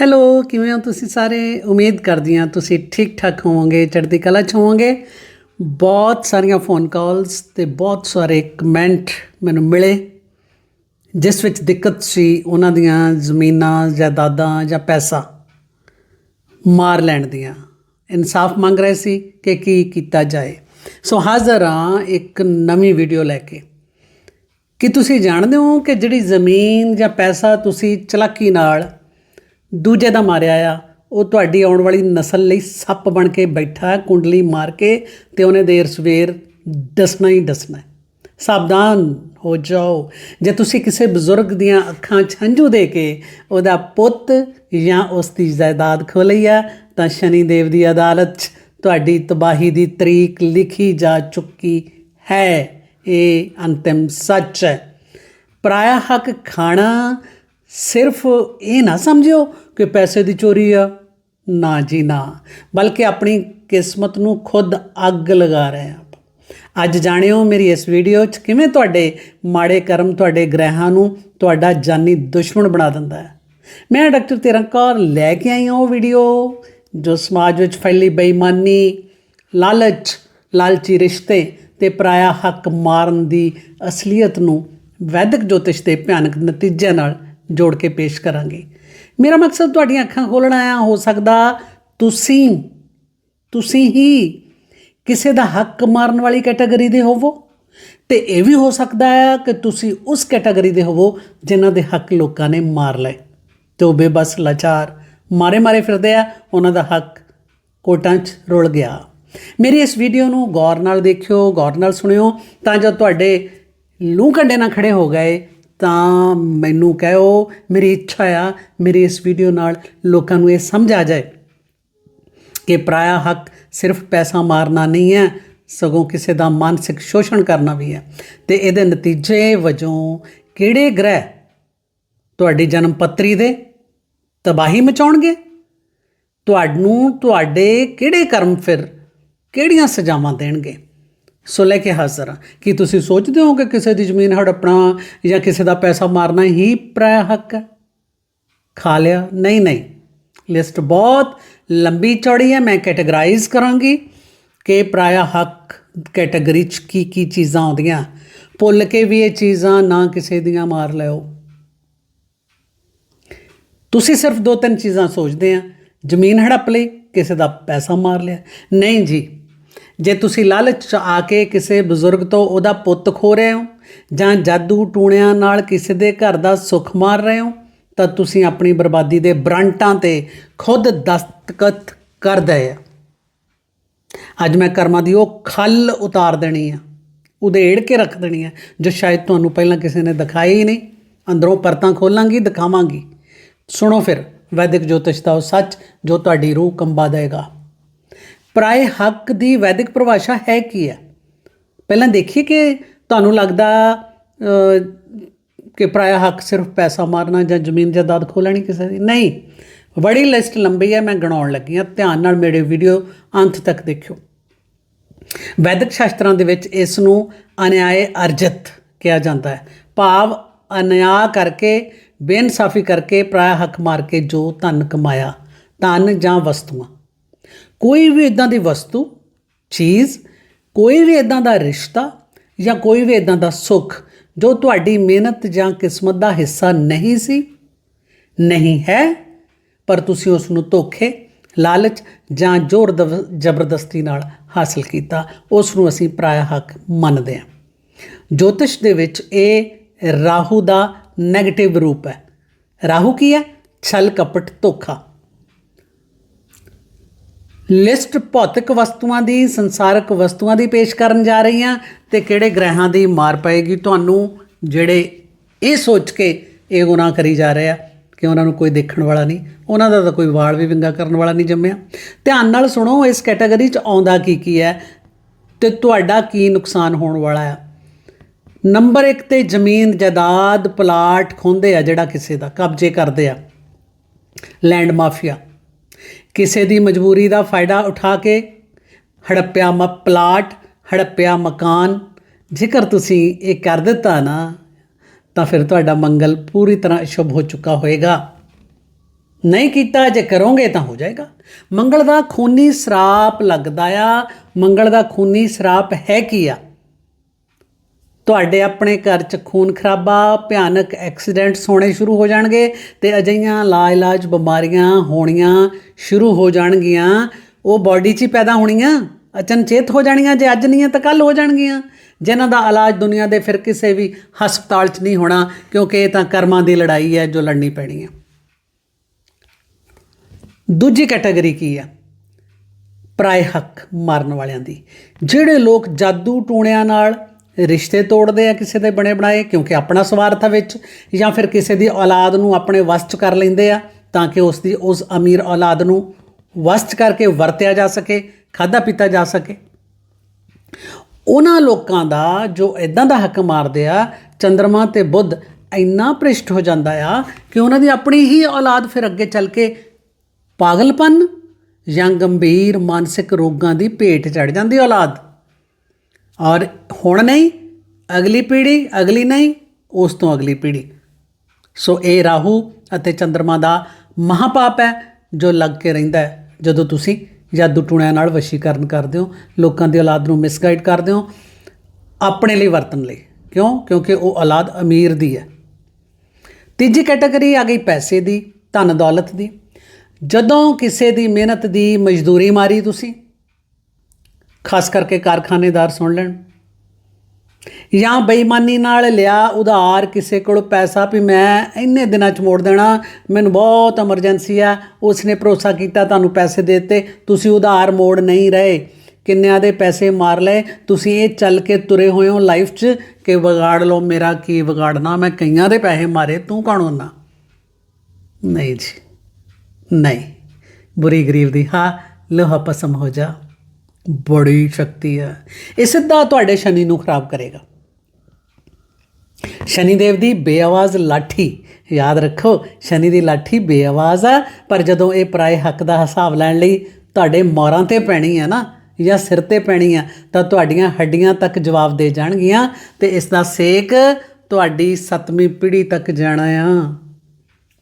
Hello ਕਿਵੇਂ ਹੋ ਤੁਸੀਂ ਸਾਰੇ? ਉਮੀਦ ਕਰਦੀ ਹਾਂ ਤੁਸੀਂ ਠੀਕ ਠਾਕ ਹੋਵੋਗੇ, ਚੜ੍ਹਦੀ ਕਲਾ ਚ ਹੋਵੋਗੇ। ਬਹੁਤ ਸਾਰੀਆਂ ਫੋਨ ਕਾਲਸ ਤੇ ਬਹੁਤ ਸਾਰੇ ਕਮੈਂਟ ਮੈਨੂੰ ਮਿਲੇ, ਜਿਸ ਵਿੱਚ ਦਿੱਕਤ ਸੀ ਉਹਨਾਂ ਦੀਆਂ ਜ਼ਮੀਨਾਂ ਜਾਇਦਾਦਾਂ ਜਾਂ ਪੈਸਾ ਮਾਰ ਲੈਣ ਦੀਆਂ। ਇਨਸਾਫ ਮੰਗ ਰਹੇ ਸੀ ਕਿ ਕੀ ਕੀਤਾ ਜਾਏ। ਸੋ ਹਾਜ਼ਰ ਹਾਂ ਇੱਕ ਨਵੀਂ ਵੀਡੀਓ ਲੈ ਕੇ। ਕਿ ਤੁਸੀਂ ਜਾਣਦੇ ਹੋ ਕਿ ਜਿਹੜੀ ਜ਼ਮੀਨ ਜਾਂ ਪੈਸਾ ਤੁਸੀਂ ਚਲਾਕੀ ਨਾਲ ਦੂਜੇ ਦਾ ਮਾਰਿਆ ਆ। ਉਹ ਤੁਹਾਡੀ ਆਉਣ ਵਾਲੀ ਨਸਲ ਲਈ ਸੱਪ ਬਣ ਕੇ ਬੈਠਾ, ਕੁੰਡਲੀ ਮਾਰ ਕੇ ਤੇ ਉਹਨੇ ਦੇਰ ਸਵੇਰ ਦੱਸਣਾ ਹੀ ਦੱਸਣਾ। ਸਾਵਧਾਨ ਹੋ ਜਾਓ। ਜੇ ਤੁਸੀਂ ਕਿਸੇ ਬਜ਼ੁਰਗ ਦੀਆਂ ਅੱਖਾਂ ਛੰਝੂ ਦੇ ਕੇ ਉਹਦਾ ਪੁੱਤ ਜਾਂ ਉਸ ਦੀ ਜਾਇਦਾਦ ਖੋ ਲਈ ਆ, ਤਾਂ ਸ਼ਨੀ ਦੇਵ ਦੀ ਅਦਾਲਤ 'ਚ ਤੁਹਾਡੀ ਤਬਾਹੀ ਦੀ ਤਰੀਕ ਲਿਖੀ ਜਾ ਚੁੱਕੀ ਹੈ। ਇਹ ਅੰਤਿਮ ਸੱਚ ਹੈ। ਪਰਾਇਆ ਹੱਕ ਖਾਣਾ ਸਿਰਫ ਇਹ ਨਾ ਸਮਝਿਓ ਕਿ ਪੈਸੇ ਦੀ ਚੋਰੀ ਆ। ਨਾ ਜੀ, ਨਾ। ਬਲਕਿ ਆਪਣੀ ਕਿਸਮਤ ਨੂੰ ਖੁਦ ਅੱਗ ਲਗਾ ਰਹੇ ਆ। ਅੱਜ ਜਾਣਿਓ ਮੇਰੀ ਇਸ ਵੀਡੀਓ 'ਚ ਕਿਵੇਂ ਤੁਹਾਡੇ ਮਾੜੇ ਕਰਮ ਤੁਹਾਡੇ ਗ੍ਰਹਿਾਂ ਨੂੰ ਤੁਹਾਡਾ ਜਾਨੀ ਦੁਸ਼ਮਣ ਬਣਾ ਦਿੰਦਾ ਹੈ। ਮੈਂ ਡਾਕਟਰ ਤੇਰਾਂ ਕੌਰ ਲੈ ਕੇ ਆਈ ਹਾਂ ਉਹ ਵੀਡੀਓ, ਜੋ ਸਮਾਜ ਵਿੱਚ ਫੈਲੀ ਬੇਈਮਾਨੀ, ਲਾਲਚ, ਲਾਲਚੀ ਰਿਸ਼ਤੇ ਤੇ ਪਰਾਇਆ ਹੱਕ ਮਾਰਨ ਦੀ ਅਸਲੀਅਤ ਨੂੰ ਵੈਦਿਕ ਜੋਤਿਸ਼ ਦੇ ਭਿਆਨਕ ਨਤੀਜਿਆਂ ਨਾਲ ਜੋੜ ਕੇ ਪੇਸ਼ ਕਰਾਂਗੇ। ਮੇਰਾ ਮਕਸਦ ਤੁਹਾਡੀਆਂ ਅੱਖਾਂ ਖੋਲਣਾ ਆ ਹੋ ਸਕਦਾ, ਤੁਸੀਂ ਤੁਸੀਂ ਹੀ ਕਿਸੇ ਦਾ ਹੱਕ ਮਾਰਨ ਵਾਲੀ ਕੈਟਾਗਰੀ ਦੇ ਹੋਵੋ। ਤੇ ਇਹ ਵੀ ਹੋ ਸਕਦਾ ਹੈ ਕਿ ਤੁਸੀਂ ਉਸ ਕੈਟਾਗਰੀ ਦੇ ਹੋਵੋ ਜਿਨ੍ਹਾਂ ਦੇ ਹੱਕ ਲੋਕਾਂ ਨੇ ਮਾਰ ਲਏ। ਤੇ ਉਹ ਬੇਬਸ ਲਾਚਾਰ, ਮਾਰੇ ਮਾਰੇ ਫਿਰਦੇ ਆ, ਉਹਨਾਂ ਦਾ ਹੱਕ ਕੋਟਾਂ 'ਚ ਰੁਲ ਗਿਆ। ਮੇਰੀ ਇਸ ਵੀਡੀਓ ਨੂੰ ਗੌਰ ਨਾਲ ਦੇਖਿਓ, ਗੌਰ ਨਾਲ ਸੁਣਿਓ, ਤਾਂ ਜੋ ਤੁਹਾਡੇ ਲੂੰ ਕੰਡੇ ਨਾਲ ਖੜੇ ਹੋ ਗਏ ਤਾਂ ਮੈਨੂੰ ਕਹਿਓ, ਮੇਰੀ ਇੱਛਾ ਆ, ਮੇਰੀ ਇਸ ਵੀਡੀਓ ਨਾਲ ਲੋਕਾਂ ਨੂੰ ਇਹ ਸਮਝ ਆ ਜਾਏ ਕਿ ਪਰਾਇਆ ਹੱਕ ਸਿਰਫ ਪੈਸਾ ਮਾਰਨਾ ਨਹੀਂ ਹੈ, ਸਗੋਂ ਕਿਸੇ ਦਾ ਮਾਨਸਿਕ ਸ਼ੋਸ਼ਣ ਕਰਨਾ ਵੀ ਹੈ। ਤੇ ਇਹਦੇ ਨਤੀਜੇ ਵਜੋਂ ਕਿਹੜੇ ਗ੍ਰਹਿ ਤੁਹਾਡੀ ਜਨਮ ਪੱਤਰੀ ਦੇ ਤਬਾਹੀ ਮਚਾਉਣਗੇ? ਤੁਹਾਨੂੰ, ਤੁਹਾਡੇ ਕਿਹੜੇ ਕਰਮ ਫਿਰ ਕਿਹੜੀਆਂ ਸਜ਼ਾਵਾਂ ਦੇਣਗੇ? ਸੋ ਲੈ ਕੇ ਹਾਜ਼ਰ ਹਾਂ। ਕੀ ਤੁਸੀਂ ਸੋਚਦੇ ਹੋ ਕਿ ਕਿਸੇ ਦੀ ਜ਼ਮੀਨ ਹੜਪਣਾ ਜਾਂ ਕਿਸੇ ਦਾ ਪੈਸਾ ਮਾਰਨਾ ਹੀ ਪ੍ਰਾਇ ਹੱਕ ਹੈ? ਖਾ ਲਿਆ? ਨਹੀਂ ਨਹੀਂ। ਲਿਸਟ ਬਹੁਤ ਲੰਬੀ ਚੌੜੀ ਹੈ। ਮੈਂ ਕੈਟਾਗਰਾਈਜ਼ ਕਰਾਂਗੀ ਕਿ ਪ੍ਰਾਇਆ ਹੱਕ ਕੈਟਾਗਰੀ ਚ ਕੀ ਕੀ ਚੀਜ਼ਾਂ ਆਉਂਦੀਆਂ। ਭੁੱਲ ਕੇ ਵੀ ਇਹ ਚੀਜ਼ਾਂ ਨਾ ਕਿਸੇ ਦੀਆਂ ਮਾਰ ਲਿਓ। ਤੁਸੀਂ ਸਿਰਫ ਦੋ ਤਿੰਨ ਚੀਜ਼ਾਂ ਸੋਚਦੇ ਆ। ਜ਼ਮੀਨ ਹੜਪ ਲਈ ਕਿਸੇ ਦਾ ਪੈਸਾ ਮਾਰ ਲਿਆ। ਨਹੀਂ ਜੀ ਜੇ ਤੁਸੀਂ ਲਾਲਚ 'ਚ ਆ ਕੇ ਕਿਸੇ ਬਜ਼ੁਰਗ ਤੋਂ ਉਹਦਾ ਪੁੱਤ ਖੋ ਰਹੇ ਹੋ, ਜਾਂ ਜਾਦੂ ਟੂਣਿਆਂ ਨਾਲ ਕਿਸੇ ਦੇ ਘਰ ਦਾ ਸੁੱਖ ਮਾਰ ਰਹੇ ਹੋ, ਤਾਂ ਤੁਸੀਂ ਆਪਣੀ ਬਰਬਾਦੀ ਦੇ ਬ੍ਰਾਂਟਾਂ ਤੇ ਖੁਦ ਦਸਤਖਤ ਕਰ ਦਏ ਆ। ਅੱਜ ਮੈਂ ਕਰਮਾਂ ਦੀ ਉਹ ਖੱਲ ਉਤਾਰ ਦੇਣੀ ਆ, ਉਧੇੜ ਕੇ ਰੱਖ ਦੇਣੀ ਆ, ਜੋ ਸ਼ਾਇਦ ਤੁਹਾਨੂੰ ਪਹਿਲਾਂ ਕਿਸੇ ਨੇ ਦਿਖਾਈ ਹੀ ਨਹੀਂ। ਅੰਦਰੋਂ ਪਰਤਾਂ ਖੋਲਾਂਗੀ, ਦਿਖਾਵਾਂਗੀ। ਸੁਣੋ ਫਿਰ, ਵੈਦਿਕ ਜੋਤਿਸ਼ ਦਾ ਉਹ ਸੱਚ ਜੋ ਤੁਹਾਡੀ ਰੂਹ ਕੰਬਾ ਦੇਗਾ। ਪ੍ਰਾਏ ਹੱਕ ਦੀ ਵੈਦਿਕ ਪਰਿਭਾਸ਼ਾ ਹੈ ਕੀ ਹੈ? ਪਹਿਲਾਂ ਦੇਖੀਏ ਕਿ ਤੁਹਾਨੂੰ ਲੱਗਦਾ ਕਿ ਪ੍ਰਾਇਆ ਹੱਕ ਸਿਰਫ ਪੈਸਾ ਮਾਰਨਾ ਜਾਂ ਜ਼ਮੀਨ ਜਾਇਦਾਦ ਖੋਹ ਕਿਸੇ ਦੀ? ਨਹੀਂ। ਬੜੀ ਲਿਸਟ ਲੰਬੀ ਹੈ, ਮੈਂ ਗਣਾਉਣ ਲੱਗੀ ਹਾਂ। ਧਿਆਨ ਨਾਲ ਮੇਰੇ ਵੀਡੀਓ ਅੰਤ ਤੱਕ ਦੇਖਿਓ। ਵੈਦਿਕ ਸ਼ਾਸਤਰਾਂ ਦੇ ਵਿੱਚ ਇਸ ਨੂੰ ਅਨਿਆਏ ਅਰਜਿਤ ਕਿਹਾ ਜਾਂਦਾ ਹੈ। ਭਾਵ ਅਨਿਆ ਕਰਕੇ, ਬੇਇਨਸਾਫੀ ਕਰਕੇ ਪ੍ਰਾਇਆ ਹੱਕ ਮਾਰ ਕੇ ਜੋ ਧਨ ਕਮਾਇਆ, ਧਨ ਜਾਂ ਵਸਤੂਆਂ। ਕੋਈ ਵੀ ਇਦਾਂ ਦੀ ਵਸਤੂ, ਚੀਜ਼, ਕੋਈ ਵੀ ਇਦਾਂ ਦਾ ਰਿਸ਼ਤਾ ਜਾਂ ਕੋਈ ਵੀ ਇਦਾਂ ਦਾ ਸੁੱਖ ਜੋ ਤੁਹਾਡੀ ਮਿਹਨਤ ਜਾਂ ਕਿਸਮਤ ਦਾ ਹਿੱਸਾ ਨਹੀਂ ਸੀ, ਨਹੀਂ ਹੈ, ਪਰ ਤੁਸੀਂ ਉਸ ਨੂੰ ਧੋਖੇ, ਲਾਲਚ ਜਾਂ ਜ਼ੋਰ ਦਵ- ਜ਼ਬਰਦਸਤੀ ਨਾਲ ਹਾਸਲ ਕੀਤਾ ਉਸ ਨੂੰ ਅਸੀਂ ਪ੍ਰਾਇਆ ਹੱਕ ਮੰਨਦੇ ਹਾਂ। ਜੋਤਿਸ਼ ਦੇ ਵਿੱਚ ਇਹ ਰਾਹੂ ਦਾ 네ਗੇਟਿਵ ਰੂਪ ਹੈ। ਰਾਹੂ ਕੀ ਹੈ? ਛਲ, ਕਪਟ, ਧੋਖਾ। ਲਿਸਟ ਭੌਤਿਕ ਵਸਤੂਆਂ ਦੀ, ਸੰਸਾਰਕ ਵਸਤੂਆਂ ਦੀ ਪੇਸ਼ ਕਰਨ ਜਾ ਰਹੀ ਹਾਂ ਤੇ ਕਿਹੜੇ ਗ੍ਰਹਿਾਂ ਦੀ ਮਾਰ ਪਏਗੀ ਤੁਹਾਨੂੰ, ਜਿਹੜੇ ਇਹ ਸੋਚ ਕੇ ਇਹ ਗੁਨਾਹ ਕਰੀ ਜਾ ਰਹੇ ਆ ਕਿ ਉਹਨਾਂ ਨੂੰ ਕੋਈ ਦੇਖਣ ਵਾਲਾ ਨਹੀਂ, ਉਹਨਾਂ ਦਾ ਤਾਂ ਕੋਈ ਵਾਲ ਵੀ ਵਿੰਗਾ ਕਰਨ ਵਾਲਾ ਨਹੀਂ ਜੰਮਿਆ। ਧਿਆਨ ਨਾਲ ਸੁਣੋ, ਇਸ ਕੈਟਾਗਰੀ 'ਚ ਆਉਂਦਾ ਕੀ ਕੀ ਹੈ ਤੇ ਤੁਹਾਡਾ ਕੀ ਨੁਕਸਾਨ ਹੋਣ ਵਾਲਾ ਆ। ਨੰਬਰ 1 ਤੇ ਜ਼ਮੀਨ, ਜਾਇਦਾਦ, ਪਲਾਟ ਖੋਂਦੇ ਆ ਜਿਹੜਾ ਕਿਸੇ ਦਾ, ਕਬਜ਼ੇ ਕਰਦੇ ਆ। Land mafia. ਕਿਸੇ ਦੀ ਮਜਬੂਰੀ ਦਾ ਫਾਇਦਾ ਉਠਾ ਕੇ ਹੜੱਪਿਆ ਮ ਪਲਾਟ, ਹੜੱਪਿਆ ਮਕਾਨ, ਜੇਕਰ ਤੁਸੀਂ ਇਹ ਕਰ ਦਿੱਤਾ ਨਾ, ਤਾਂ ਫਿਰ ਤੁਹਾਡਾ ਮੰਗਲ ਪੂਰੀ ਤਰ੍ਹਾਂ ਸ਼ੁਭ ਹੋ ਚੁੱਕਾ ਹੋਏਗਾ। ਨਹੀਂ ਕੀਤਾ, ਜੇ ਕਰੋਗੇ ਤਾਂ ਹੋ ਜਾਏਗਾ। ਮੰਗਲ ਦਾ ਖੂਨੀ ਸਰਾਪ ਲੱਗਦਾ ਆ। ਮੰਗਲ ਦਾ ਖੂਨੀ ਸਰਾਪ ਹੈ ਕੀ ਆ? ਤੁਹਾਡੇ ਆਪਣੇ ਘਰ 'ਚ ਖੂਨ ਖਰਾਬਾ, ਭਿਆਨਕ ਐਕਸੀਡੈਂਟਸ ਹੋਣੇ ਸ਼ੁਰੂ ਹੋ ਜਾਣਗੇ ਤੇ ਅਜਈਆਂ ਲਾਇਲਾਜ ਬਿਮਾਰੀਆਂ ਹੋਣੀਆਂ ਸ਼ੁਰੂ ਹੋ ਜਾਣਗੀਆਂ। ਉਹ ਬਾਡੀ 'ਚ ਹੀ ਪੈਦਾ ਹੋਣੀਆਂ, ਅਚਨਚੇਤ ਹੋ ਜਾਣੀਆਂ, ਜੇ ਅੱਜ ਨਹੀਂ ਹੈ ਤਾਂ ਕੱਲ ਹੋ ਜਾਣਗੀਆਂ। ਜਿਨ੍ਹਾਂ ਦਾ ਇਲਾਜ ਦੁਨੀਆ ਦੇ ਫਿਰ ਕਿਸੇ ਵੀ ਹਸਪਤਾਲ 'ਚ ਨਹੀਂ ਹੋਣਾ, ਕਿਉਂਕਿ ਇਹ ਤਾਂ ਕਰਮਾਂ ਦੀ ਲੜਾਈ ਹੈ ਜੋ ਲੜਨੀ ਪੈਣੀ ਹੈ। ਦੂਜੀ ਕੈਟਾਗਰੀ ਕੀ ਆ ਪਰਾਏ ਹੱਕ ਮਾਰਨ ਵਾਲਿਆਂ ਦੀ। ਜਿਹੜੇ ਲੋਕ ਜਾਦੂ ਟੂਣਿਆਂ ਨਾਲ ਰਿਸ਼ਤੇ ਤੋੜਦੇ ਆ ਕਿਸੇ ਦੇ ਬਣੇ ਬਣਾਏ ਕਿਉਂਕਿ ਆਪਣਾ ਸਵਾਰਥ ਵਿੱਚ, ਜਾਂ ਫਿਰ ਕਿਸੇ ਦੀ ਔਲਾਦ ਨੂੰ ਆਪਣੇ ਵਸ 'ਚ ਕਰ ਲੈਂਦੇ ਆ ਤਾਂ ਕਿ ਉਸ ਦੀ, ਉਸ ਅਮੀਰ ਔਲਾਦ ਨੂੰ ਵਸ 'ਚ ਕਰਕੇ ਵਰਤਿਆ ਜਾ ਸਕੇ ਖਾਦਾ ਪੀਤਾ ਜਾ ਸਕੇ। ਉਹਨਾਂ ਲੋਕਾਂ ਦਾ ਜੋ ਇਦਾਂ ਦਾ ਹੱਕ ਮਾਰਦੇ ਆ ਚੰ드ਰਮਾ ਤੇ ਬੁੱਧ ਇੰਨਾ ਭ੍ਰਿਸ਼ਟ ਹੋ ਜਾਂਦਾ ਆ ਕਿ ਉਹਨਾਂ ਦੀ ਆਪਣੀ ਹੀ ਔਲਾਦ ਫਿਰ ਅੱਗੇ ਚੱਲ ਕੇ ਪਾਗਲਪਨ ਜਾਂ ਗੰਭੀਰ ਮਾਨਸਿਕ ਰੋਗਾਂ ਦੀ ਭੇਟ ਚੜ ਜਾਂਦੀ ਔਲਾਦ। ਔਰ ਹੁਣ ਨਹੀਂ, ਅਗਲੀ ਪੀੜ੍ਹੀ, ਅਗਲੀ ਨਹੀਂ, ਉਸ ਤੋਂ ਅਗਲੀ ਪੀੜ੍ਹੀ। ਸੋ ਇਹ ਰਾਹੂ ਅਤੇ ਚੰ드ਰਮਾ ਦਾ ਮਹਾਪਾਪ ਹੈ ਜੋ ਲੱਗ ਕੇ ਰਹਿੰਦਾ ਹੈ। ਜਦੋਂ ਤੁਸੀਂ ਜਾਦੂ ਟੂਣਿਆਂ ਨਾਲ ਵਸ਼ੀਕਰਨ ਕਰਦੇ ਹੋ, ਲੋਕਾਂ ਦੀ ਔਲਾਦ ਨੂੰ ਮਿਸਗਾਈਡ ਕਰਦੇ ਹੋ, ਆਪਣੇ ਲਈ ਵਰਤਣ ਲਈ। ਕਿਉਂ? ਕਿਉਂਕਿ ਉਹ ਔਲਾਦ ਅਮੀਰ ਦੀ ਹੈ। ਤੀਜੀ ਕੈਟਾਗਰੀ ਆ ਗਈ ਪੈਸੇ ਦੀ, ਧਨ ਦੌਲਤ ਦੀ। ਜਦੋਂ ਕਿਸੇ ਦੀ ਮਿਹਨਤ ਦੀ ਮਜ਼ਦੂਰੀ ਮਾਰੀ ਤੁਸੀਂ, ਖਾਸ ਕਰਕੇ ਕਾਰਖਾਨੇਦਾਰ ਸੁਣ ਲੈਣ ਜਾਂ ਬੇਈਮਾਨੀ ਨਾਲ ਲਿਆ ਉਧਾਰ ਕਿਸੇ ਕੋਲ ਪੈਸਾ ਵੀ ਮੈਂ ਇੰਨੇ ਦਿਨਾਂ ਚ ਮੋੜ ਦੇਣਾ, ਮੈਨੂੰ ਬਹੁਤ ਐਮਰਜੈਂਸੀ ਆ। ਉਸਨੇ ਭਰੋਸਾ ਕੀਤਾ, ਤੁਹਾਨੂੰ ਪੈਸੇ ਦੇ ਦਿੱਤੇ, ਤੁਸੀਂ ਉਧਾਰ ਮੋੜ ਨਹੀਂ ਰਹੇ। ਕਿੰਨਿਆਂ ਦੇ ਪੈਸੇ ਮਾਰ ਲਏ? ਤੁਸੀਂ ਇਹ ਚੱਲ ਕੇ ਤੁਰੇ ਹੋਏ ਹੋ ਲਾਈਫ 'ਚ ਕਿ ਵਿਗਾੜ ਲਓ ਮੇਰਾ ਕੀ ਵਿਗਾੜਨਾ? ਮੈਂ ਕਈਆਂ ਦੇ ਪੈਸੇ ਮਾਰੇ, ਤੂੰ ਕੌਣ ਹੁੰਨਾ? ਨਹੀਂ ਜੀ, ਨਹੀਂ। ਬੁਰੀ ਗਰੀਬ ਦੀ, ਹਾਂ, ਲੋਹਾ ਪਸਮ ਹੋ ਜਾ। ਬੜੀ ਸ਼ਕਤੀ ਹੈ। ਇਹ ਸਿੱਧਾ ਤੁਹਾਡੇ ਸ਼ਨੀ ਨੂੰ ਖਰਾਬ ਕਰੇਗਾ। ਸ਼ਨੀ ਦੇਵ ਦੀ ਬੇਆਵਾਜ਼ ਲਾਠੀ, ਯਾਦ ਰੱਖੋ, ਸ਼ਨੀ ਦੀ ਲਾਠੀ ਬੇਆਵਾਜ਼ ਆ ਪਰ ਜਦੋਂ ਇਹ ਪਰਾਏ ਹੱਕ ਦਾ ਹਿਸਾਬ ਲੈਣ ਲਈ ਤੁਹਾਡੇ ਮੋਰਾਂ ਤੇ ਪੈਣੀ ਹੈ ਨਾ, ਜਾਂ ਸਿਰ ਤੇ ਪੈਣੀ ਆ ਤਾਂ ਤੁਹਾਡੀਆਂ ਹੱਡੀਆਂ ਤੱਕ ਜਵਾਬ ਦੇ ਜਾਣਗੀਆਂ ਤੇ ਇਸ ਦਾ ਸੇਕ ਤੁਹਾਡੀ ਸੱਤਵੀਂ ਪੀੜ੍ਹੀ ਤੱਕ ਜਾਣਾ ਆ।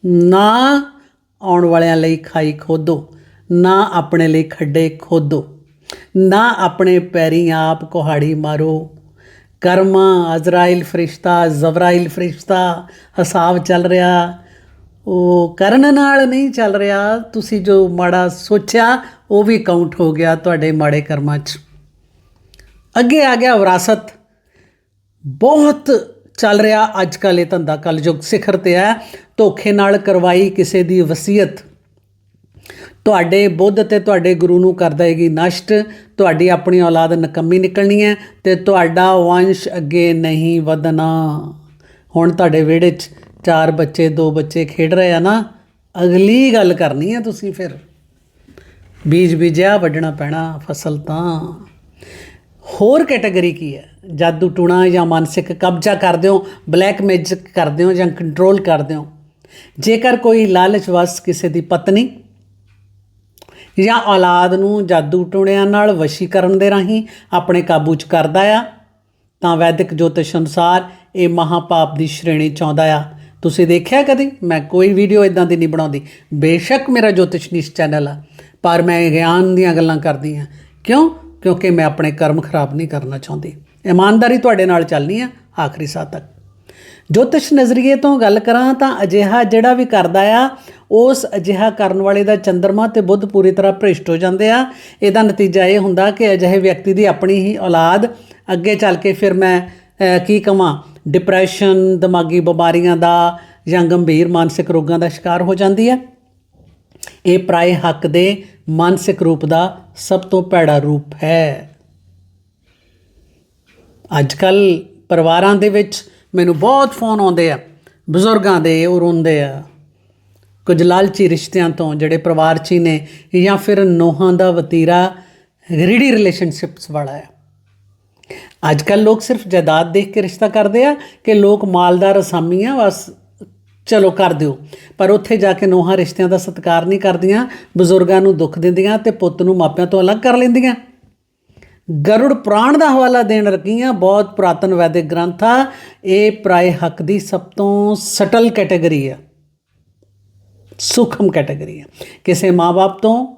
ਨਾ ਆਉਣ ਵਾਲਿਆਂ ਲਈ ਖਾਈ ਖੋਦੋ, ਨਾ ਆਪਣੇ ਲਈ ਖੱਡੇ ਖੋਦੋ। ਨਾ ਆਪਣੇ ਪੈਰੀ ਆਪ ਕੁਹਾੜੀ ਮਾਰੋ। ਕਰਮਾ ਅਜ਼ਰਾਇਲ ਫਰਿਸ਼ਤਾ, ਜ਼ਬਰਾਇਲ ਫਰਿਸ਼ਤਾ, ਹਿਸਾਬ ਚੱਲ ਰਿਹਾ। ਉਹ ਕਰਨ ਨਾਲ ਨਹੀਂ ਚੱਲ ਰਿਹਾ। ਤੁਸੀਂ ਜੋ ਮਾੜਾ ਸੋਚਿਆ, ਉਹ ਵੀ ਕਾਊਂਟ ਹੋ ਗਿਆ ਤੁਹਾਡੇ ਮਾੜੇ ਕਰਮਾਂ 'ਚ। ਅੱਗੇ ਆ ਗਿਆ ਵਿਰਾਸਤ। ਬਹੁਤ ਚੱਲ ਰਿਹਾ ਅੱਜ ਕੱਲ੍ਹ ਇਹ ਧੰਦਾ। ਕਲਯੁਗ ਸਿਖਰ ਤੇ ਹੈ। ਧੋਖੇ ਨਾਲ ਕਰਵਾਈ ਕਿਸੇ ਦੀ ਵਸੀਅਤ। ਤੁਹਾਡੇ ਬੁੱਧ ਤੇ ਤੁਹਾਡੇ ਗੁਰੂ ਨੂੰ ਕਰ ਦੇਗੀ ਨਸ਼ਟ, ਤੁਹਾਡੀ ਆਪਣੀ ਔਲਾਦ ਨਕੰਮੀ ਨਿਕਲਣੀ ਹੈ ਤੇ ਤੁਹਾਡਾ ਵੰਸ਼ ਅੱਗੇ ਨਹੀਂ ਵਧਣਾ। ਹੁਣ ਤੁਹਾਡੇ ਵਿਹੜੇ 'ਚ ਚਾਰ ਬੱਚੇ, ਦੋ ਬੱਚੇ ਖੇਡ ਰਹੇ ਆ ਨਾ, ਅਗਲੀ ਗੱਲ ਕਰਨੀ ਹੈ ਤੁਸੀਂ ਫਿਰ। ਬੀਜ ਬੀਜਿਆ, ਵੱਢਣਾ ਪੈਣਾ ਫਸਲ ਤਾਂ। ਹੋਰ ਕੈਟਾਗਰੀ ਕੀ ਹੈ? ਜਾਦੂ ਟੂਣਾ ਜਾਂ ਮਾਨਸਿਕ ਕਬਜ਼ਾ ਕਰਦੇ ਹੋ ਬਲੈਕ ਮੈਜਿਕ ਕਰਦੇ ਹੋ ਜਾਂ ਕੰਟਰੋਲ ਕਰਦੇ ਹੋ ਜੇਕਰ ਕੋਈ ਲਾਲਚ ਵਸ ਕਿਸੇ ਦੀ ਪਤਨੀ ਜਾਂ ਔਲਾਦ ਨੂੰ ਜਾਦੂ ਟੂਣਿਆਂ ਨਾਲ ਵਸ਼ੀਕਰਨ ਦੇ ਰਾਹੀਂ ਆਪਣੇ ਕਾਬੂ 'ਚ ਕਰਦਾ ਆ? ਤਾਂ ਵੈਦਿਕ ਜੋਤਿਸ਼ ਅਨੁਸਾਰ ਇਹ ਮਹਾਪਾਪ ਦੀ ਸ਼੍ਰੇਣੀ ਚ ਆਉਂਦਾ ਆ। ਤੁਸੀਂ ਦੇਖਿਆ ਕਦੀ? ਮੈਂ ਕੋਈ ਵੀਡੀਓ ਇਦਾਂ ਦੀ ਨਹੀਂ ਬਣਾਉਂਦੀ। ਬੇਸ਼ੱਕ ਮੇਰਾ ਜੋਤਿਸ਼ ਨਿਸ਼ ਚੈਨਲ ਆ, ਪਰ ਮੈਂ ਗਿਆਨ ਦੀਆਂ ਗੱਲਾਂ ਕਰਦੀ ਹਾਂ ਕਿਉਂ? ਕਿਉਂਕਿ ਮੈਂ ਆਪਣੇ ਕਰਮ ਖਰਾਬ ਨਹੀਂ ਕਰਨਾ ਚਾਹੁੰਦੀ। ਇਮਾਨਦਾਰੀ ਤੁਹਾਡੇ ਨਾਲ ਚੱਲਣੀ ਆ। ਆਖਰੀ ਸਾਹ ਤੱਕ। ਜੋਤਿਸ਼ ਨਜ਼ਰੀਏ ਤੋਂ ਗੱਲ ਕਰਾਂ ਤਾਂ ਅਜਿਹਾ ਜਿਹੜਾ ਵੀ ਕਰਦਾ ਆ, ਉਸ ਅਜਿਹਾ ਕਰਨ ਵਾਲੇ ਦਾ ਚੰ드ਰਮਾ ਤੇ ਬੁੱਧ ਪੂਰੀ ਤਰ੍ਹਾਂ ਭ੍ਰਿਸ਼ਟ ਹੋ ਜਾਂਦੇ ਆ। ਇਹਦਾ ਨਤੀਜਾ ਇਹ ਹੁੰਦਾ ਕਿ ਅਜਿਹੇ ਵਿਅਕਤੀ ਦੀ ਆਪਣੀ ਹੀ ਔਲਾਦ ਅੱਗੇ ਚੱਲ ਕੇ ਫਿਰ ਮੈਂ ਕੀ ਕਵਾਂ? ਡਿਪਰੈਸ਼ਨ ਦਿਮਾਗੀ ਬਿਮਾਰੀਆਂ ਦਾ ਜਾਂ ਗੰਭੀਰ ਮਾਨਸਿਕ ਰੋਗਾਂ ਦਾ ਸ਼ਿਕਾਰ ਹੋ ਜਾਂਦੀ ਹੈ ਇਹ ਪ੍ਰਾਏ ਹੱਕ ਦੇ ਮਾਨਸਿਕ ਰੂਪ ਦਾ ਸਭ ਤੋਂ ਭੈੜਾ ਰੂਪ ਹੈ। ਅੱਜ ਕੱਲ ਪਰਿਵਾਰਾਂ ਦੇ ਵਿੱਚ ਮੈਨੂੰ ਬਹੁਤ ਫੋਨ ਆਉਂਦੇ ਆ, ਬਜ਼ੁਰਗਾਂ ਦੇ, ਉਹ ਰੋਂਦੇ ਆ। ਕੁਝ ਲਾਲਚੀ ਰਿਸ਼ਤਿਆਂ ਤੋਂ ਜਿਹੜੇ ਪਰਿਵਾਰ 'ਚ ਹੀ ਨੇ ਜਾਂ ਫਿਰ ਨੋਹਾਂ ਦਾ ਵਤੀਰਾ ਰੀਡੀ ਰਿਲੇਸ਼ਨਸ਼ਿਪਸ ਵਾਲਾ ਹੈ। ਅੱਜ ਕੱਲ ਲੋਕ ਸਿਰਫ ਜਾਇਦਾਦ ਦੇਖ ਕੇ ਰਿਸ਼ਤਾ ਕਰਦੇ ਆ ਕਿ ਲੋਕ ਮਾਲਦਾਰ ਅਸਾਮੀ ਆ ਬਸ ਚਲੋ ਕਰ ਦਿਓ। ਪਰ ਉੱਥੇ ਜਾ ਕੇ ਨੋਹਾਂ ਰਿਸ਼ਤਿਆਂ ਦਾ ਸਤਿਕਾਰ ਨਹੀਂ ਕਰਦੀਆਂ, ਬਜ਼ੁਰਗਾਂ ਨੂੰ ਦੁੱਖ ਦਿੰਦੀਆਂ ਤੇ ਪੁੱਤ ਨੂੰ ਮਾਪਿਆਂ ਤੋਂ ਅਲੱਗ ਕਰ ਲੈਂਦੀਆਂ। ਗਰੁੜ ਪੁਰਾਣ ਦਾ ਹਵਾਲਾ ਦੇਣ ਲੱਗੀਆਂ ਬਹੁਤ ਪੁਰਾਤਨ ਵੈਦਿਕ ਗ੍ਰੰਥ। ਆ ਇਹ ਪ੍ਰਾਏ ਹੱਕ ਦੀ ਸਭ ਤੋਂ ਸਟਲ ਕੈਟਾਗਰੀ ਆ। ਸੂਖਮ ਕੈਟਾਗਰੀ ਆ। ਕਿਸੇ ਮਾਪੇ ਤੋਂ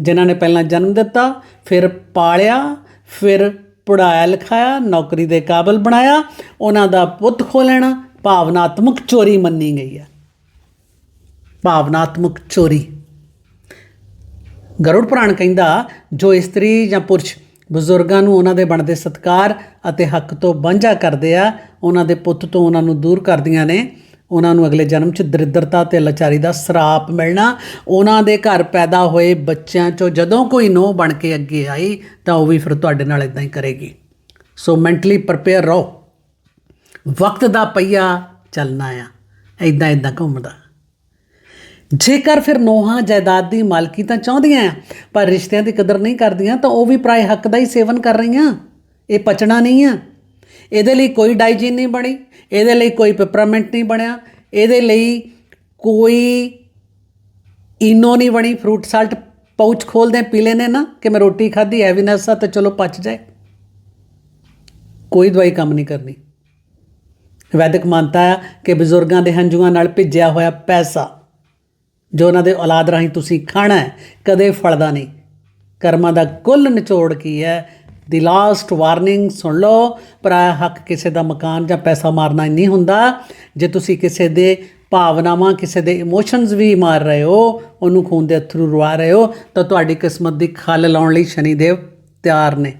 ਜਿਨ੍ਹਾਂ ਨੇ ਪਹਿਲਾਂ ਜਨਮ ਦਿੱਤਾ, ਫਿਰ ਪਾਲਿਆ, ਫਿਰ ਪੜਾਇਆ ਲਿਖਾਇਆ, ਨੌਕਰੀ ਦੇ ਕਾਬਲ ਬਣਾਇਆ, ਉਹਨਾਂ ਦਾ ਪੁੱਤ ਖੋ ਲੈਣਾ, ਭਾਵਨਾਤਮਕ ਚੋਰੀ ਮੰਨੀ ਗਈ ਹੈ ਭਾਵਨਾਤਮਕ ਚੋਰੀ। ਗਰੁੜ ਪੁਰਾਣ ਕਹਿੰਦਾ, ਜੋ ਇਸਤਰੀ ਜਾਂ ਪੁਰਸ਼ ਬਜ਼ੁਰਗਾਂ ਨੂੰ ਉਹਨਾਂ ਦੇ ਬਣਦੇ ਸਤਕਾਰ ਅਤੇ ਹੱਕ ਤੋਂ ਵਾਂਝਾ ਕਰਦੇ ਆ, ਉਹਨਾਂ ਦੇ ਪੁੱਤ ਤੋਂ ਉਹਨਾਂ ਨੂੰ ਦੂਰ ਕਰਦੀਆਂ ਨੇ। ਉਹਨਾਂ ਨੂੰ ਅਗਲੇ ਜਨਮ 'ਚ ਦਰਿਦਰਤਾ ਤੇ ਲਾਚਾਰੀ ਦਾ ਸਰਾਪ ਮਿਲਣਾ। ਉਹਨਾਂ ਦੇ ਘਰ ਪੈਦਾ ਹੋਏ ਬੱਚਿਆਂ 'ਚੋਂ ਜਦੋਂ ਕੋਈ ਨੋ ਬਣ ਕੇ ਅੱਗੇ ਆਈ, ਤਾਂ ਉਹ ਵੀ ਫਿਰ ਤੁਹਾਡੇ ਨਾਲ ਇਦਾਂ ਹੀ ਕਰੇਗੀ। ਸੋ ਮੈਂਟਲੀ ਪ੍ਰਪੇਅਰ ਰਹੋ। ਵਕਤ ਦਾ ਪਈਆ ਚੱਲਣਾ ਆ। ਇਦਾਂ ਇਦਾਂ ਘੁੰਮਦਾ। ਜੇਕਰ ਫਿਰ ਨੋਹਾਂ ਜਾਇਦਾਦ ਦੀ ਮਾਲਕੀ ਤਾਂ ਚਾਹੁੰਦੀਆਂ ਆ, ਪਰ ਰਿਸ਼ਤਿਆਂ ਦੀ ਕਦਰ ਨਹੀਂ ਕਰਦੀਆਂ, ਤਾਂ ਉਹ ਵੀ ਪ੍ਰਾਏ ਹੱਕ ਦਾ ਹੀ ਸੇਵਨ ਕਰ ਰਹੀਆਂ। ਇਹ ਪਚਣਾ ਨਹੀਂ ਆ। ਇਹਦੇ ਲਈ ਕੋਈ ਡਾਈਜੀਨ ਨਹੀਂ ਬਣੀ, ਇਹਦੇ ਲਈ ਕੋਈ ਪੈਪਰਾਮੈਂਟ ਨਹੀਂ ਬਣਿਆ, ਇਹਦੇ ਲਈ ਕੋਈ ਇਨੋ ਨਹੀਂ ਬਣੀ। ਫਰੂਟ ਸਾਲਟ ਪਾਊਚ ਖੋਲਦੇ ਪੀਲੇ ਨੇ ਨਾ, ਕਿ ਮੈਂ ਰੋਟੀ ਖਾਧੀ ਹੈਵੀਨੈਸ ਆ ਤਾਂ ਚਲੋ ਪਚ ਜਾਏ। ਕੋਈ ਦਵਾਈ ਕੰਮ ਨਹੀਂ ਕਰਨੀ। ਵੈਦਿਕ ਮੰਨਤਾ ਹੈ ਕਿ ਬਜ਼ੁਰਗਾਂ ਦੇ ਹੰਝੂਆਂ ਨਾਲ ਭਿੱਜਿਆ ਹੋਇਆ ਪੈਸਾ। ਜੋ ਉਹਨਾਂ ਦੇ ਔਲਾਦ ਰਾਹੀਂ ਤੁਸੀਂ ਖਾਣਾ ਹੈ, ਕਦੇ ਫਲਦਾ ਨਹੀਂ। ਕਰਮਾਂ ਦਾ ਕੁੱਲ ਨਿਚੋੜ ਕੀ ਹੈ? ਦੀ ਲਾਸਟ ਵਾਰਨਿੰਗ ਸੁਣ ਲਓ। ਪਰਾਇਆ ਹੱਕ ਕਿਸੇ ਦਾ ਮਕਾਨ ਜਾਂ ਪੈਸਾ ਮਾਰਨਾ ਨਹੀਂ ਹੁੰਦਾ। ਜੇ ਤੁਸੀਂ ਕਿਸੇ ਦੇ ਭਾਵਨਾਵਾਂ, ਕਿਸੇ ਦੇ ਇਮੋਸ਼ਨਸ ਵੀ ਮਾਰ ਰਹੇ ਹੋ, ਉਹਨੂੰ ਖੂਨ ਦੇ ਅਥਰੂ ਰਵਾ ਰਹੇ ਹੋ, ਤਾਂ ਤੁਹਾਡੀ ਕਿਸਮਤ ਦੀ ਖੱਲ ਲਾਉਣ ਲਈ ਸ਼ਨੀ ਦੇਵ ਤਿਆਰ ਨੇ।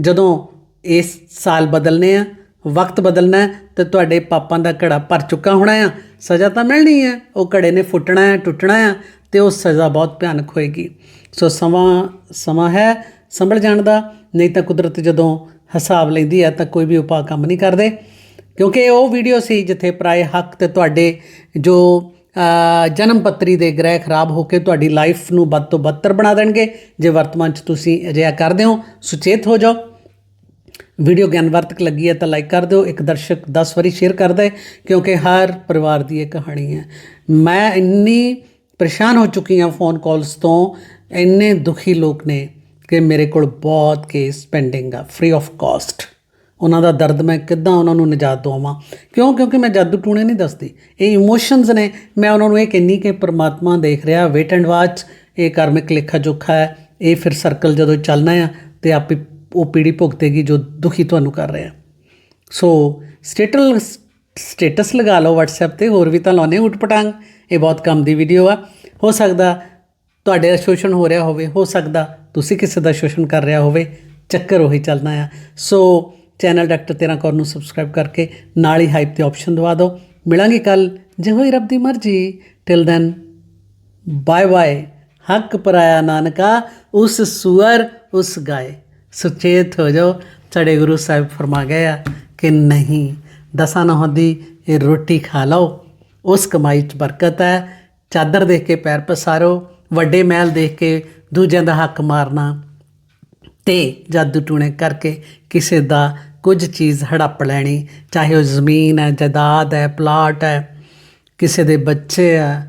ਜਦੋਂ ਇਸ ਸਾਲ ਬਦਲਨੇ ਆ, ਵਕਤ ਬਦਲਣਾ ਹੈ, ਤੇ ਤੁਹਾਡੇ ਪਾਪਾਂ ਦਾ ਘੜਾ ਭਰ ਚੁੱਕਾ ਹੋਣਾ ਆ। ਸਜ਼ਾ ਤਾਂ ਮਿਲਣੀ ਹੈ। ਉਹ ਘੜੇ ਨੇ ਫੁੱਟਣਾ ਹੈ, ਟੁੱਟਣਾ ਹੈ ਤੇ ਉਹ ਸਜ਼ਾ ਬਹੁਤ ਭਿਆਨਕ ਹੋਏਗੀ। ਸੋ ਸਮਾਂ ਸਮਾਂ ਹੈ ਸੰਭਲ ਜਾਣ ਦਾ, ਨਹੀਂ ਤਾਂ ਕੁਦਰਤ ਜਦੋਂ ਹਿਸਾਬ ਲੈਂਦੀ ਹੈ ਤਾਂ ਕੋਈ ਵੀ ਉਪਾਅ ਕੰਮ ਨਹੀਂ ਕਰਦੇ। ਕਿਉਂਕਿ ਉਹ ਵੀਡੀਓ ਸੀ ਜਿੱਥੇ ਪ੍ਰਾਏ ਹੱਕ ਤੇ ਤੁਹਾਡੇ ਜੋ ਜਨਮ ਪੱਤਰੀ ਦੇ ਗ੍ਰਹਿ ਖਰਾਬ ਹੋ ਕੇ ਤੁਹਾਡੀ ਲਾਈਫ ਨੂੰ ਬਦ ਤੋਂ ਬਦਤਰ ਬਣਾ ਦੇਣਗੇ। ਜੇ ਵਰਤਮਾਨ ਚ ਤੁਸੀਂ ਅਜਿਹਾ ਕਰਦੇ ਹੋ, ਸੁਚੇਤ ਹੋ ਜਾਓ। ਵੀਡੀਓ ਗਿਆਨਵਰਤਕ ਲੱਗੀ ਹੈ ਤਾਂ ਲਾਈਕ ਕਰ ਦਿਓ, ਇੱਕ ਦਰਸ਼ਕ 10 ਵਾਰੀ ਸ਼ੇਅਰ ਕਰਦਾ ਹੈ ਕਿਉਂਕਿ ਹਰ ਪਰਿਵਾਰ ਦੀ ਇਹ ਕਹਾਣੀ ਹੈ। ਮੈਂ ਇੰਨੀ ਪਰੇਸ਼ਾਨ ਹੋ ਚੁੱਕੀ ਹਾਂ ਫੋਨ ਕਾਲਸ ਤੋਂ, ਇੰਨੇ ਦੁਖੀ ਲੋਕ ਨੇ ਕਿ ਮੇਰੇ ਕੋਲ ਬਹੁਤ ਕੇਸ ਪੈਂਡਿੰਗ ਆ ਫ੍ਰੀ ਆਫ ਕਾਸਟ ਉਹਨਾਂ ਦਾ ਦਰਦ ਮੈਂ ਕਿੱਦਾਂ ਉਹਨਾਂ ਨੂੰ ਨਜਾਤ ਦਵਾਵਾਂ? ਕਿਉਂ? ਕਿਉਂਕਿ ਮੈਂ ਜਾਦੂ ਟੂਣੇ ਨਹੀਂ ਦੱਸਦੀ। ਇਹ ਇਮੋਸ਼ਨਸ ਨੇ। ਮੈਂ ਉਹਨਾਂ ਨੂੰ ਇਹ ਕਹਿੰਨੀ ਕਿ ਪਰਮਾਤਮਾ ਦੇਖ ਰਿਹਾ ਵੇਟ ਐਂਡ ਵਾਚ ਇਹ ਕਾਰਮਿਕ ਲੇਖਾ ਜੋਖਾ ਹੈ। ਇਹ ਫਿਰ ਸਰਕਲ ਜਦੋਂ ਚੱਲਣਾ ਆ, ਤੇ ਆਪੇ ਉਹ ਪੀੜੀ ਭੁਗਤੇਗੀ ਜੋ ਦੁਖੀ ਤੁਹਾਨੂੰ ਕਰ ਰਿਹਾ ਸੋ ਸਟੇਟਲ ਸਟੇਟਸ ਲਗਾ ਲਓ WhatsApp ਤੇ, ਹੋਰ ਵੀ ਤਾਂ ਲਾਉਨੇ ਉਟਪਟਾਂਗ। ਇਹ ਬਹੁਤ ਕੰਮ ਦੀ ਵੀਡੀਓ ਆ। ਹੋ ਸਕਦਾ ਤੁਹਾਡੇ ਦਾ ਸ਼ੋਸ਼ਣ ਹੋ ਰਿਹਾ ਹੋਵੇ, ਹੋ ਸਕਦਾ ਤੁਸੀਂ ਕਿਸੇ ਦਾ ਸ਼ੋਸ਼ਣ ਕਰ ਰਿਹਾ ਹੋਵੇ, ਚੱਕਰ ਉਹੀ ਚੱਲਣਾ ਆ। ਸੋ ਚੈਨਲ ਡਾਕਟਰ ਤੇਰਾ ਕੌਰ ਨੂੰ ਸਬਸਕ੍ਰਾਈਬ ਕਰਕੇ ਨਾਲ ਹੀ ਹਾਈਪ ਤੇ ਆਪਸ਼ਨ ਦਵਾ ਦਿਓ। ਮਿਲਾਂਗੇ ਕੱਲ ਜੇ ਹੋਈ ਰੱਬ ਦੀ ਮਰਜ਼ੀ। ਟਿਲ ਦੈਨ ਬਾਏ ਬਾਏ ਹੱਕ ਪਰਾਇਆ ਨਾਨਕਾ, ਉਸ ਸੂਰ ਉਸ ਗਾਏ। ਸੁਚੇਤ ਹੋ ਜਾਓ। ਸਾਡੇ ਗੁਰੂ ਸਾਹਿਬ ਫਰਮਾ ਗਏ ਆ ਕਿ ਨਹੀਂ, ਦਸਾਂ ਨਹੁੰ ਦੀ ਇਹ ਰੋਟੀ ਖਾ ਲਓ। ਉਸ ਕਮਾਈ 'ਚ ਬਰਕਤ ਹੈ। ਚਾਦਰ ਦੇਖ ਕੇ ਪੈਰ ਪਸਾਰੋ। ਵੱਡੇ ਮਹਿਲ ਦੇਖ ਕੇ ਦੂਜਿਆਂ ਦਾ ਹੱਕ ਮਾਰਨਾ। ਤੇ ਜਾਦੂ ਟੂਣੇ ਕਰਕੇ ਕਿਸੇ ਦਾ ਕੁਝ ਚੀਜ਼ ਹੜੱਪ ਲੈਣੀ। ਚਾਹੇ ਉਹ ਜ਼ਮੀਨ ਹੈ, ਜਾਇਦਾਦ ਹੈ, ਪਲਾਟ ਹੈ। ਕਿਸੇ ਦੇ ਬੱਚੇ ਆ,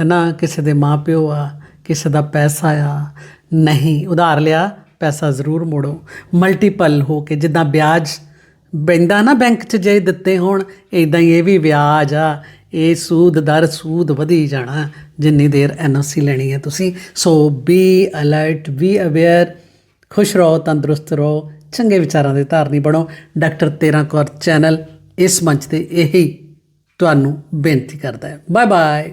ਹਨਾ? ਕਿਸੇ ਦੇ ਮਾਪਿਓ ਆ, ਕਿਸੇ ਦਾ ਪੈਸਾ ਆ। ਨਹੀਂ, ਉਧਾਰ ਲਿਆ। ਪੈਸਾ ਜ਼ਰੂਰ ਮੋੜੋ। ਮਲਟੀਪਲ ਹੋ ਕੇ ਜਿੱਦਾਂ ਵਿਆਜ ਬੈਂਦਾ ਨਾ ਬੈਂਕ 'ਚ ਜੇ ਦਿੱਤੇ ਹੋਣ ਇਦਾਂ ਹੀ ਇਹ ਵੀ ਵਿਆਜ ਆ। ਇਹ ਸੂਦ ਦਰ ਸੂਦ ਵਧੀ ਜਾਣਾ। ਜਿੰਨੀ ਦੇਰ ਐਨਓਸੀ ਲੈਣੀ ਹੈ ਤੁਸੀਂ। So be alert be aware ਖੁਸ਼ ਰਹੋ, ਤੰਦਰੁਸਤ ਰਹੋ। ਚੰਗੇ ਵਿਚਾਰਾਂ ਦੇ ਧਾਰਨੀ ਬਣੋ। ਡਾਕਟਰ ਤੇਰਾ ਕੌਰ ਚੈਨਲ ਇਸ ਮੰਚ ਤੇ ਇਹੀ ਤੁਹਾਨੂੰ ਬੇਨਤੀ ਕਰਦਾ ਹੈ। Bye bye